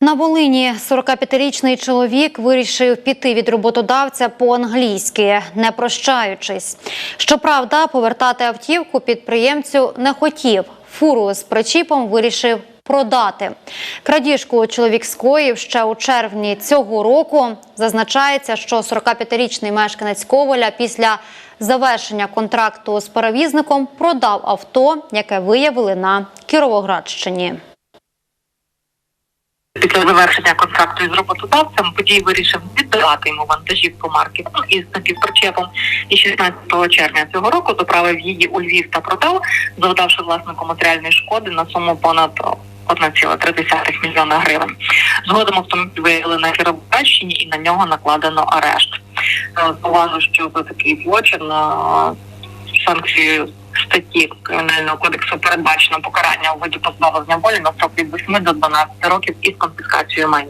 На Волині 45-річний чоловік вирішив піти від роботодавця по-англійськи, не прощаючись. Щоправда, повертати автівку підприємцю не хотів. Фуру з причіпом вирішив продати. Крадіжку чоловік скоїв ще у червні цього року. Зазначається, що 45-річний мешканець Коваля після завершення контракту з перевізником продав авто, яке виявили на Кіровоградщині. Після завершення контракту із роботодавцем подій вирішив віддавати йому вантажівку марки із напівпричепом і 16 червня цього року доправив її у Львів та продав, завдавши власнику матеріальної шкоди на суму понад 1,3 мільйона гривень. Згодом автомобіль виявили на Кіровоградщині і на нього накладено арешт. Е, Зауважу, що за такий злочин санкцією статті кримінального кодексу передбачено покарання у виді позбавлення волі на строк від 8 до 12 років із конфіскацією майна.